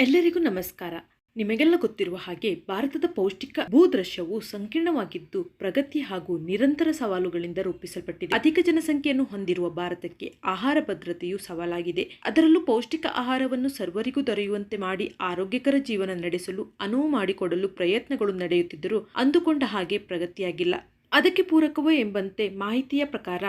ಎಲ್ಲರಿಗೂ ನಮಸ್ಕಾರ. ನಿಮಗೆಲ್ಲ ಗೊತ್ತಿರುವ ಹಾಗೆ ಭಾರತದ ಪೌಷ್ಟಿಕ ಭೂದೃಶ್ಯವು ಸಂಕೀರ್ಣವಾಗಿದ್ದು ಪ್ರಗತಿ ಹಾಗೂ ನಿರಂತರ ಸವಾಲುಗಳಿಂದ ರೂಪಿಸಲ್ಪಟ್ಟಿದೆ. ಅಧಿಕ ಜನಸಂಖ್ಯೆಯನ್ನು ಹೊಂದಿರುವ ಭಾರತಕ್ಕೆ ಆಹಾರ ಭದ್ರತೆಯು ಸವಾಲಾಗಿದೆ. ಅದರಲ್ಲೂ ಪೌಷ್ಟಿಕ ಆಹಾರವನ್ನು ಸರ್ವರಿಗೂ ದೊರೆಯುವಂತೆ ಮಾಡಿ ಆರೋಗ್ಯಕರ ಜೀವನ ನಡೆಸಲು ಅನುವು ಮಾಡಿಕೊಡಲು ಪ್ರಯತ್ನಗಳು ನಡೆಯುತ್ತಿದ್ದರೂ ಅಂದುಕೊಂಡ ಹಾಗೆ ಪ್ರಗತಿಯಾಗಿಲ್ಲ. ಅದಕ್ಕೆ ಪೂರಕವೋ ಎಂಬಂತೆ ಮಾಹಿತಿಯ ಪ್ರಕಾರ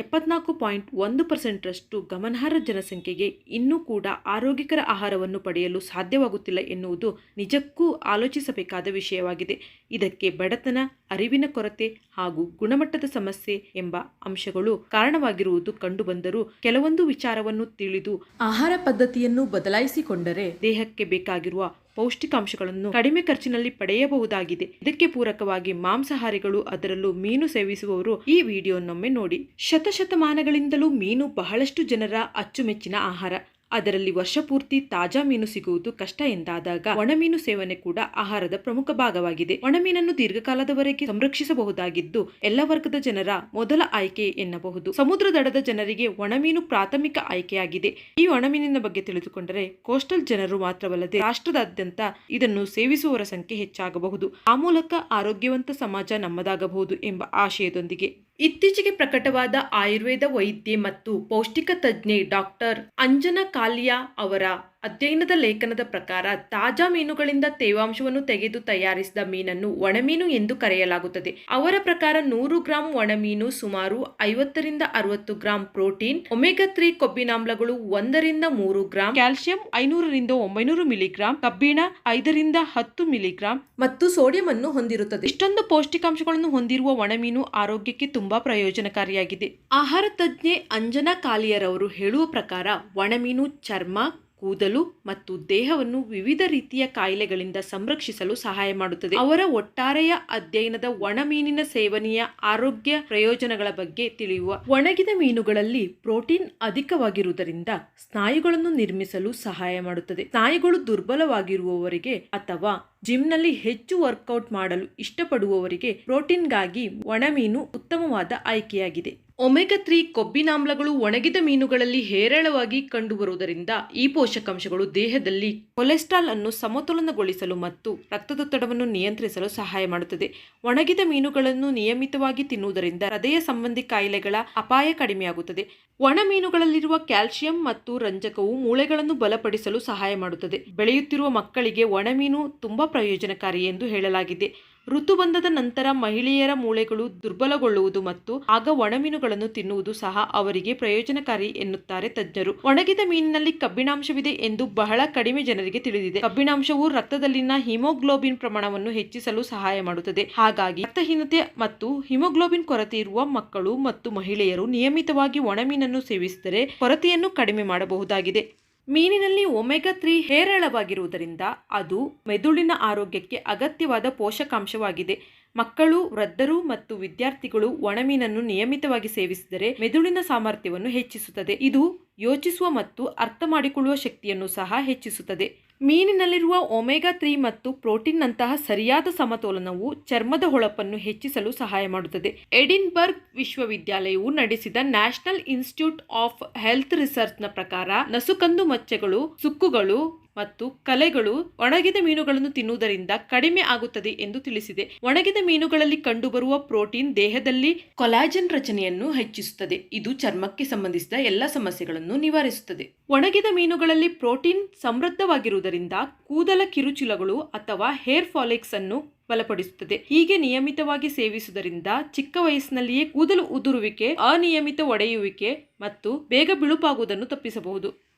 ಎಪ್ಪತ್ನಾಲ್ಕು ಪಾಯಿಂಟ್ ಒಂದು ಪರ್ಸೆಂಟ್ರಷ್ಟು ಗಮನಾರ್ಹ ಜನಸಂಖ್ಯೆಗೆ ಇನ್ನೂ ಕೂಡ ಆರೋಗ್ಯಕರ ಆಹಾರವನ್ನು ಪಡೆಯಲು ಸಾಧ್ಯವಾಗುತ್ತಿಲ್ಲ ಎನ್ನುವುದು ನಿಜಕ್ಕೂ ಆಲೋಚಿಸಬೇಕಾದ ವಿಷಯವಾಗಿದೆ. ಇದಕ್ಕೆ ಬಡತನ ಅರಿವಿನ ಕೊರತೆ ಹಾಗೂ ಗುಣಮಟ್ಟದ ಸಮಸ್ಯೆ ಎಂಬ ಅಂಶಗಳು ಕಾರಣವಾಗಿರುವುದು ಕಂಡುಬಂದರೂ ಕೆಲವೊಂದು ವಿಚಾರವನ್ನು ತಿಳಿದು ಆಹಾರ ಪದ್ಧತಿಯನ್ನು ಬದಲಾಯಿಸಿಕೊಂಡರೆ ದೇಹಕ್ಕೆ ಬೇಕಾಗಿರುವ ಪೌಷ್ಟಿಕಾಂಶಗಳನ್ನು ಕಡಿಮೆ ಖರ್ಚಿನಲ್ಲಿ ಪಡೆಯಬಹುದಾಗಿದೆ. ಇದಕ್ಕೆ ಪೂರಕವಾಗಿ ಮಾಂಸಾಹಾರಿಗಳು ಅದರಲ್ಲೂ ಮೀನು ಸೇವಿಸುವವರು ಈ ವಿಡಿಯೋನೊಮ್ಮೆ ನೋಡಿ. ಶತಶತಮಾನಗಳಿಂದಲೂ ಮೀನು ಬಹಳಷ್ಟು ಜನರ ಅಚ್ಚುಮೆಚ್ಚಿನ ಆಹಾರ. ಅದರಲ್ಲಿ ವರ್ಷಪೂರ್ತಿ ತಾಜಾ ಮೀನು ಸಿಗುವುದು ಕಷ್ಟ ಎಂದಾದಾಗ ಒಣಮೀನು ಸೇವನೆ ಕೂಡ ಆಹಾರದ ಪ್ರಮುಖ ಭಾಗವಾಗಿದೆ. ಒಣಮೀನನ್ನು ದೀರ್ಘಕಾಲದವರೆಗೆ ಸಂರಕ್ಷಿಸಬಹುದಾಗಿದ್ದು ಎಲ್ಲ ವರ್ಗದ ಜನರ ಮೊದಲ ಆಯ್ಕೆ ಎನ್ನಬಹುದು. ಸಮುದ್ರ ದಡದ ಜನರಿಗೆ ಒಣಮೀನು ಪ್ರಾಥಮಿಕ ಆಯ್ಕೆಯಾಗಿದೆ. ಈ ಒಣಮೀನಿನ ಬಗ್ಗೆ ತಿಳಿದುಕೊಂಡರೆ ಕೋಸ್ಟಲ್ ಜನರು ಮಾತ್ರವಲ್ಲದೆ ರಾಷ್ಟ್ರದಾದ್ಯಂತ ಇದನ್ನು ಸೇವಿಸುವವರ ಸಂಖ್ಯೆ ಹೆಚ್ಚಾಗಬಹುದು. ಆ ಮೂಲಕ ಆರೋಗ್ಯವಂತ ಸಮಾಜ ನಮ್ಮದಾಗಬಹುದು ಎಂಬ ಆಶಯದೊಂದಿಗೆ ಇತ್ತೀಚೆಗೆ ಪ್ರಕಟವಾದ ಆಯುರ್ವೇದ ವೈದ್ಯೆ ಮತ್ತು ಪೌಷ್ಟಿಕ ತಜ್ಞೆ ಡಾಕ್ಟರ್ ಅಂಜನ ಕಾಲಿಯಾ ಅವರ ಅಧ್ಯಯನದ ಲೇಖನದ ಪ್ರಕಾರ ತಾಜಾ ಮೀನುಗಳಿಂದ ತೇವಾಂಶವನ್ನು ತೆಗೆದು ತಯಾರಿಸಿದ ಮೀನನ್ನು ಒಣಮೀನು ಎಂದು ಕರೆಯಲಾಗುತ್ತದೆ. ಅವರ ಪ್ರಕಾರ ನೂರು ಗ್ರಾಂ ಒಣಮೀನು ಸುಮಾರು ಐವತ್ತರಿಂದ ಅರವತ್ತು ಗ್ರಾಂ ಪ್ರೋಟೀನ್, ಒಮೆಗಾ ತ್ರೀ ಕೊಬ್ಬಿನಾಮ್ಲಗಳು ಒಂದರಿಂದ ಮೂರು ಗ್ರಾಂ, ಕ್ಯಾಲ್ಸಿಯಂ ಐನೂರರಿಂದ ಒಂಬೈನೂರು ಮಿಲಿಗ್ರಾಂ, ಕಬ್ಬಿಣ ಐದರಿಂದ ಹತ್ತು ಮಿಲಿಗ್ರಾಂ ಮತ್ತು ಸೋಡಿಯಂ ಅನ್ನು ಹೊಂದಿರುತ್ತದೆ. ಇಷ್ಟೊಂದು ಪೌಷ್ಟಿಕಾಂಶಗಳನ್ನು ಹೊಂದಿರುವ ಒಣಮೀನು ಆರೋಗ್ಯಕ್ಕೆ ತುಂಬಾ ಪ್ರಯೋಜನಕಾರಿಯಾಗಿದೆ. ಆಹಾರ ತಜ್ಞೆ ಅಂಜನಾ ಕಾಲಿಯರವರು ಹೇಳುವ ಪ್ರಕಾರ ಒಣಮೀನು ಚರ್ಮ ಕೂದಲು ಮತ್ತು ದೇಹವನ್ನು ವಿವಿಧ ರೀತಿಯ ಕಾಯಿಲೆಗಳಿಂದ ಸಂರಕ್ಷಿಸಲು ಸಹಾಯ ಮಾಡುತ್ತದೆ. ಅವರ ಒಟ್ಟಾರೆಯ ಅಧ್ಯಯನದ ಒಣ ಮೀನಿನ ಸೇವನೆಯ ಆರೋಗ್ಯ ಪ್ರಯೋಜನಗಳ ಬಗ್ಗೆ ತಿಳಿಯುವ. ಒಣಗಿದ ಮೀನುಗಳಲ್ಲಿ ಪ್ರೋಟೀನ್ ಅಧಿಕವಾಗಿರುವುದರಿಂದ ಸ್ನಾಯುಗಳನ್ನು ನಿರ್ಮಿಸಲು ಸಹಾಯ ಮಾಡುತ್ತದೆ. ಸ್ನಾಯುಗಳು ದುರ್ಬಲವಾಗಿರುವವರಿಗೆ ಅಥವಾ ಜಿಮ್ನಲ್ಲಿ ಹೆಚ್ಚು ವರ್ಕೌಟ್ ಮಾಡಲು ಇಷ್ಟಪಡುವವರಿಗೆ ಪ್ರೋಟೀನ್ಗಾಗಿ ಒಣಮೀನು ಉತ್ತಮವಾದ ಆಯ್ಕೆಯಾಗಿದೆ. ಒಮೆಗಾ ತ್ರೀ ಕೊಬ್ಬಿನಾಮ್ಲಗಳು ಒಣಗಿದ ಮೀನುಗಳಲ್ಲಿ ಹೇರಳವಾಗಿ ಕಂಡುಬರುವುದರಿಂದ ಈ ಪೋಷಕಾಂಶಗಳು ದೇಹದಲ್ಲಿ ಕೊಲೆಸ್ಟ್ರಾಲ್ ಅನ್ನು ಸಮತೋಲನಗೊಳಿಸಲು ಮತ್ತು ರಕ್ತದೊತ್ತಡವನ್ನು ನಿಯಂತ್ರಿಸಲು ಸಹಾಯ ಮಾಡುತ್ತದೆ. ಒಣಗಿದ ಮೀನುಗಳನ್ನು ನಿಯಮಿತವಾಗಿ ತಿನ್ನುವುದರಿಂದ ಹೃದಯ ಸಂಬಂಧಿ ಕಾಯಿಲೆಗಳ ಅಪಾಯ ಕಡಿಮೆಯಾಗುತ್ತದೆ. ಒಣ ಮೀನುಗಳಲ್ಲಿರುವ ಕ್ಯಾಲ್ಸಿಯಂ ಮತ್ತು ರಂಜಕವು ಮೂಳೆಗಳನ್ನು ಬಲಪಡಿಸಲು ಸಹಾಯ ಮಾಡುತ್ತದೆ. ಬೆಳೆಯುತ್ತಿರುವ ಮಕ್ಕಳಿಗೆ ಒಣಮೀನು ತುಂಬಾ ಪ್ರಯೋಜನಕಾರಿ ಎಂದು ಹೇಳಲಾಗಿದೆ. ಋತುಬಂಧದ ನಂತರ ಮಹಿಳೆಯರ ಮೂಳೆಗಳು ದುರ್ಬಲಗೊಳ್ಳುವುದು ಮತ್ತು ಆಗ ಒಣಮೀನುಗಳನ್ನು ತಿನ್ನುವುದು ಸಹ ಅವರಿಗೆ ಪ್ರಯೋಜನಕಾರಿ ಎನ್ನುತ್ತಾರೆ ತಜ್ಞರು. ಒಣಗಿದ ಮೀನಿನಲ್ಲಿ ಕಬ್ಬಿಣಾಂಶವಿದೆ ಎಂದು ಬಹಳ ಕಡಿಮೆ ಜನರಿಗೆ ತಿಳಿದಿದೆ. ಕಬ್ಬಿಣಾಂಶವು ರಕ್ತದಲ್ಲಿನ ಹಿಮೋಗ್ಲೋಬಿನ್ ಪ್ರಮಾಣವನ್ನು ಹೆಚ್ಚಿಸಲು ಸಹಾಯ ಮಾಡುತ್ತದೆ. ಹಾಗಾಗಿ ರಕ್ತಹೀನತೆ ಮತ್ತು ಹಿಮೋಗ್ಲೋಬಿನ್ ಕೊರತೆ ಇರುವ ಮಕ್ಕಳು ಮತ್ತು ಮಹಿಳೆಯರು ನಿಯಮಿತವಾಗಿ ಒಣಮೀನನ್ನು ಸೇವಿಸಿದರೆ ಕೊರತೆಯನ್ನು ಕಡಿಮೆ ಮಾಡಬಹುದಾಗಿದೆ. ಮೀನಿನಲ್ಲಿ ಒಮೆಗಾ ತ್ರೀ ಹೇರಳವಾಗಿರುವುದರಿಂದ ಅದು ಮೆದುಳಿನ ಆರೋಗ್ಯಕ್ಕೆ ಅಗತ್ಯವಾದ ಪೋಷಕಾಂಶವಾಗಿದೆ. ಮಕ್ಕಳು, ವೃದ್ಧರು ಮತ್ತು ವಿದ್ಯಾರ್ಥಿಗಳು ಒಣಮೀನನ್ನು ನಿಯಮಿತವಾಗಿ ಸೇವಿಸಿದರೆ ಮೆದುಳಿನ ಸಾಮರ್ಥ್ಯವನ್ನು ಹೆಚ್ಚಿಸುತ್ತದೆ. ಇದು ಯೋಚಿಸುವ ಮತ್ತು ಅರ್ಥ ಮಾಡಿಕೊಳ್ಳುವ ಶಕ್ತಿಯನ್ನು ಸಹ ಹೆಚ್ಚಿಸುತ್ತದೆ. ಮೀನಿನಲ್ಲಿರುವ ಒಮೆಗಾ ತ್ರೀ ಮತ್ತು ಪ್ರೋಟೀನ್ನಂತಹ ಸರಿಯಾದ ಸಮತೋಲನವು ಚರ್ಮದ ಹೊಳಪನ್ನು ಹೆಚ್ಚಿಸಲು ಸಹಾಯ ಮಾಡುತ್ತದೆ. ಎಡಿನ್ಬರ್ಗ್ ವಿಶ್ವವಿದ್ಯಾಲಯವು ನಡೆಸಿದ ನ್ಯಾಷನಲ್ ಇನ್ಸ್ಟಿಟ್ಯೂಟ್ ಆಫ್ ಹೆಲ್ತ್ ರಿಸರ್ಚ್ನ ಪ್ರಕಾರ ನಸುಕಂದು ಮಚ್ಚೆಗಳು, ಸುಕ್ಕುಗಳು ಮತ್ತು ಕಲೆಗಳು ಒಣಗಿದ ಮೀನುಗಳನ್ನು ತಿನ್ನುವುದರಿಂದ ಕಡಿಮೆ ಆಗುತ್ತದೆ ಎಂದು ತಿಳಿಸಿದೆ. ಒಣಗಿದ ಮೀನುಗಳಲ್ಲಿ ಕಂಡುಬರುವ ಪ್ರೋಟೀನ್ ದೇಹದಲ್ಲಿ ಕೊಲಾಜನ್ ರಚನೆಯನ್ನು ಹೆಚ್ಚಿಸುತ್ತದೆ. ಇದು ಚರ್ಮಕ್ಕೆ ಸಂಬಂಧಿಸಿದ ಎಲ್ಲ ಸಮಸ್ಯೆಗಳನ್ನು ನಿವಾರಿಸುತ್ತದೆ. ಒಣಗಿದ ಮೀನುಗಳಲ್ಲಿ ಪ್ರೋಟೀನ್ ಸಮೃದ್ಧವಾಗಿರುವುದರಿಂದ ಕೂದಲ ಕಿರುಚುಲಗಳು ಅಥವಾ ಹೇರ್ ಫಾಲಿಕ್ಸ್ ಅನ್ನು ಬಲಪಡಿಸುತ್ತದೆ. ಹೀಗೆ ನಿಯಮಿತವಾಗಿ ಸೇವಿಸುವುದರಿಂದ ಚಿಕ್ಕ ವಯಸ್ಸಿನಲ್ಲಿಯೇ ಕೂದಲು ಉದುರುವಿಕೆ, ಅನಿಯಮಿತ ಒಡೆಯುವಿಕೆ ಮತ್ತು ಬೇಗ ಬಿಳುಪಾಗುವುದನ್ನು ತಪ್ಪಿಸಬಹುದು.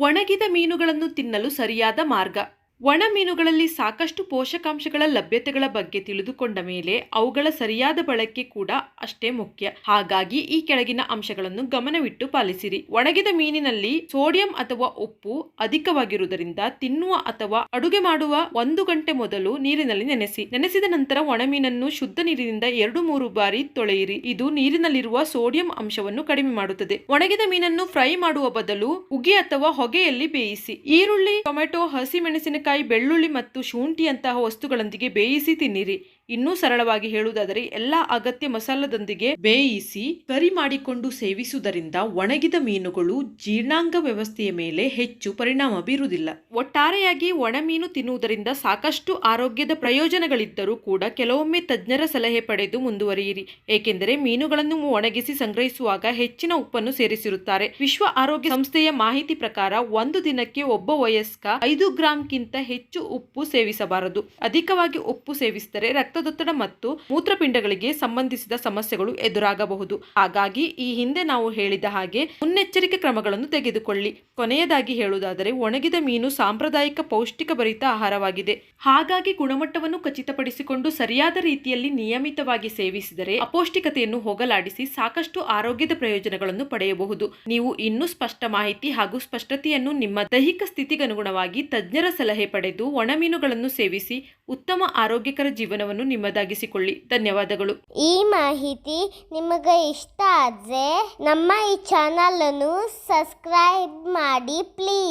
ಒಣಗಿದ ಮೀನುಗಳನ್ನು ತಿನ್ನಲು ಸರಿಯಾದ ಮಾರ್ಗ. ಒಣ ಮೀನುಗಳಲ್ಲಿ ಸಾಕಷ್ಟು ಪೋಷಕಾಂಶಗಳ ಲಭ್ಯತೆಗಳ ಬಗ್ಗೆ ತಿಳಿದುಕೊಂಡ ಮೇಲೆ ಅವುಗಳ ಸರಿಯಾದ ಬಳಕೆ ಕೂಡ ಅಷ್ಟೇ ಮುಖ್ಯ. ಹಾಗಾಗಿ ಈ ಕೆಳಗಿನ ಅಂಶಗಳನ್ನು ಗಮನವಿಟ್ಟು ಪಾಲಿಸಿರಿ. ಒಣಗಿದ ಮೀನಿನಲ್ಲಿ ಸೋಡಿಯಂ ಅಥವಾ ಉಪ್ಪು ಅಧಿಕವಾಗಿರುವುದರಿಂದ ತಿನ್ನುವ ಅಥವಾ ಅಡುಗೆ ಮಾಡುವ ಒಂದು ಗಂಟೆ ಮೊದಲು ನೀರಿನಲ್ಲಿ ನೆನೆಸಿ. ನೆನೆಸಿದ ನಂತರ ಒಣ ಮೀನನ್ನು ಶುದ್ಧ ನೀರಿನಿಂದ ಎರಡು ಮೂರು ಬಾರಿ ತೊಳೆಯಿರಿ. ಇದು ನೀರಿನಲ್ಲಿರುವ ಸೋಡಿಯಂ ಅಂಶವನ್ನು ಕಡಿಮೆ ಮಾಡುತ್ತದೆ. ಒಣಗಿದ ಮೀನನ್ನು ಫ್ರೈ ಮಾಡುವ ಬದಲು ಉಗಿ ಅಥವಾ ಹೊಗೆಯಲ್ಲಿ ಬೇಯಿಸಿ. ಈರುಳ್ಳಿ, ಟೊಮೆಟೊ, ಹಸಿಮೆಣಸಿನಕಾಯಿ ಮೆಣಸಿನಕಾಯಿ ಬೆಳ್ಳುಳ್ಳಿ ಮತ್ತು ಶುಂಠಿಯಂತಹ ವಸ್ತುಗಳೊಂದಿಗೆ ಬೇಯಿಸಿ ತಿನ್ನಿರಿ. ಇನ್ನೂ ಸರಳವಾಗಿ ಹೇಳುವುದಾದರೆ, ಎಲ್ಲ ಅಗತ್ಯ ಮಸಾಲದೊಂದಿಗೆ ಬೇಯಿಸಿ, ಕರಿ ಮಾಡಿಕೊಂಡು ಸೇವಿಸುವುದರಿಂದ ಒಣಗಿದ ಮೀನುಗಳು ಜೀರ್ಣಾಂಗ ವ್ಯವಸ್ಥೆಯ ಮೇಲೆ ಹೆಚ್ಚು ಪರಿಣಾಮ ಬೀರುವುದಿಲ್ಲ. ಒಟ್ಟಾರೆಯಾಗಿ ಒಣ ಮೀನು ತಿನ್ನುವುದರಿಂದ ಸಾಕಷ್ಟು ಆರೋಗ್ಯದ ಪ್ರಯೋಜನಗಳಿದ್ದರೂ ಕೂಡ ಕೆಲವೊಮ್ಮೆ ತಜ್ಞರ ಸಲಹೆ ಪಡೆದು ಮುಂದುವರಿಯಿರಿ. ಏಕೆಂದರೆ ಮೀನುಗಳನ್ನು ಒಣಗಿಸಿ ಸಂಗ್ರಹಿಸುವಾಗ ಹೆಚ್ಚಿನ ಉಪ್ಪನ್ನು ಸೇರಿಸಿರುತ್ತಾರೆ. ವಿಶ್ವ ಆರೋಗ್ಯ ಸಂಸ್ಥೆಯ ಮಾಹಿತಿ ಪ್ರಕಾರ ಒಂದು ದಿನಕ್ಕೆ ಒಬ್ಬ ವಯಸ್ಕ ಐದು ಗ್ರಾಂಕ್ಕಿಂತ ಹೆಚ್ಚು ಉಪ್ಪು ಸೇವಿಸಬಾರದು. ಅಧಿಕವಾಗಿ ಉಪ್ಪು ಸೇವಿಸಿದರೆ ರಕ್ತದೊತ್ತಡ ಮತ್ತು ಮೂತ್ರಪಿಂಡಗಳಿಗೆ ಸಂಬಂಧಿಸಿದ ಸಮಸ್ಯೆಗಳು ಎದುರಾಗಬಹುದು. ಹಾಗಾಗಿ ಈ ಹಿಂದೆ ನಾವು ಹೇಳಿದ ಹಾಗೆ ಮುನ್ನೆಚ್ಚರಿಕೆ ಕ್ರಮಗಳನ್ನು ತೆಗೆದುಕೊಳ್ಳಿ. ಕೊನೆಯದಾಗಿ ಹೇಳುವುದಾದರೆ ಒಣಗಿದ ಮೀನು ಸಾಂಪ್ರದಾಯಿಕ ಪೌಷ್ಟಿಕ ಭರಿತ ಆಹಾರವಾಗಿದೆ. ಹಾಗಾಗಿ ಗುಣಮಟ್ಟವನ್ನು ಖಚಿತಪಡಿಸಿಕೊಂಡು ಸರಿಯಾದ ರೀತಿಯಲ್ಲಿ ನಿಯಮಿತವಾಗಿ ಸೇವಿಸಿದರೆ ಅಪೌಷ್ಟಿಕತೆಯನ್ನು ಹೋಗಲಾಡಿಸಿ ಸಾಕಷ್ಟು ಆರೋಗ್ಯದ ಪ್ರಯೋಜನಗಳನ್ನು ಪಡೆಯಬಹುದು. ನೀವು ಇನ್ನೂ ಸ್ಪಷ್ಟ ಮಾಹಿತಿ ಹಾಗೂ ಸ್ಪಷ್ಟತೆಯನ್ನು ನಿಮ್ಮ ದೈಹಿಕ ಸ್ಥಿತಿಗನುಗುಣವಾಗಿ ತಜ್ಞರ ಸಲಹೆ ಪಡೆದು ಒಣಮೀನುಗಳನ್ನು ಸೇವಿಸಿ ಉತ್ತಮ ಆರೋಗ್ಯಕರ ಜೀವನವನ್ನು ನಿಮ್ಮದಾಗಿಸಿಕೊಳ್ಳಿ. ಧನ್ಯವಾದಗಳು. ಈ ಮಾಹಿತಿ ನಿಮಗೆ ಇಷ್ಟ ಆದರೆ ನಮ್ಮ ಈ ಚಾನಲನ್ನು ಸಬ್ಸ್ಕ್ರೈಬ್ ಮಾಡಿ ಪ್ಲೀಸ್.